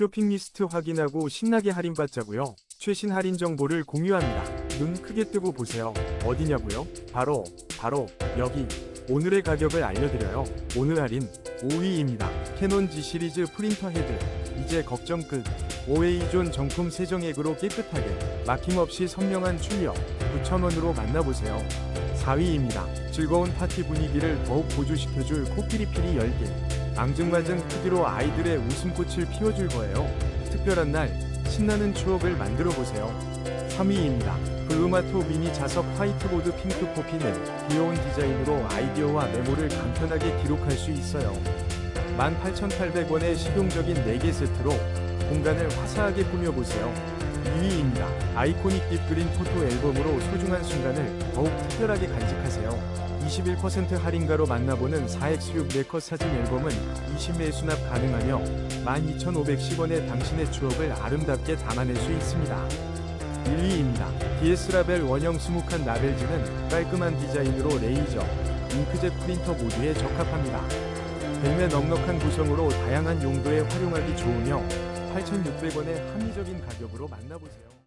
쇼핑 리스트 확인하고 신나게 할인받자고요. 최신 할인 정보를 공유합니다. 눈 크게 뜨고 보세요. 어디냐고요? 바로 바로 여기. 오늘의 가격을 알려드려요. 오늘 할인 5위입니다. 캐논 G 시리즈 프린터 헤드. 이제 걱정 끝. 5웨이존 정품 세정액으로 깨끗하게 막힘없이 선명한 출력 9,000원으로 만나보세요. 4위입니다. 즐거운 파티 분위기를 더욱 보조시켜줄 코끼리피리 10개. 앙증맞은 크기로 아이들의 웃음꽃을 피워줄 거예요. 특별한 날 신나는 추억을 만들어 보세요. 3위입니다. 블루마토 미니 자석 화이트보드 핑크 포피는 귀여운 디자인으로 아이디어와 메모를 간편하게 기록할 수 있어요. 18,800원의 실용적인 4개 세트로 공간을 화사하게 꾸며보세요. 2위입니다. 아이코닉 딥그린 포토 앨범으로 소중한 순간을 더욱 특별하게 간직하세요. 21% 할인가로 만나보는 4X6 네컷 사진 앨범은 20매 수납 가능하며 12,510원에 당신의 추억을 아름답게 담아낼 수 있습니다. 1위입니다. DS라벨 원형 수묵한 라벨지는 깔끔한 디자인으로 레이저, 잉크젯 프린터 모두에 적합합니다. 100매 넉넉한 구성으로 다양한 용도에 활용하기 좋으며 8,600원의 합리적인 가격으로 만나보세요.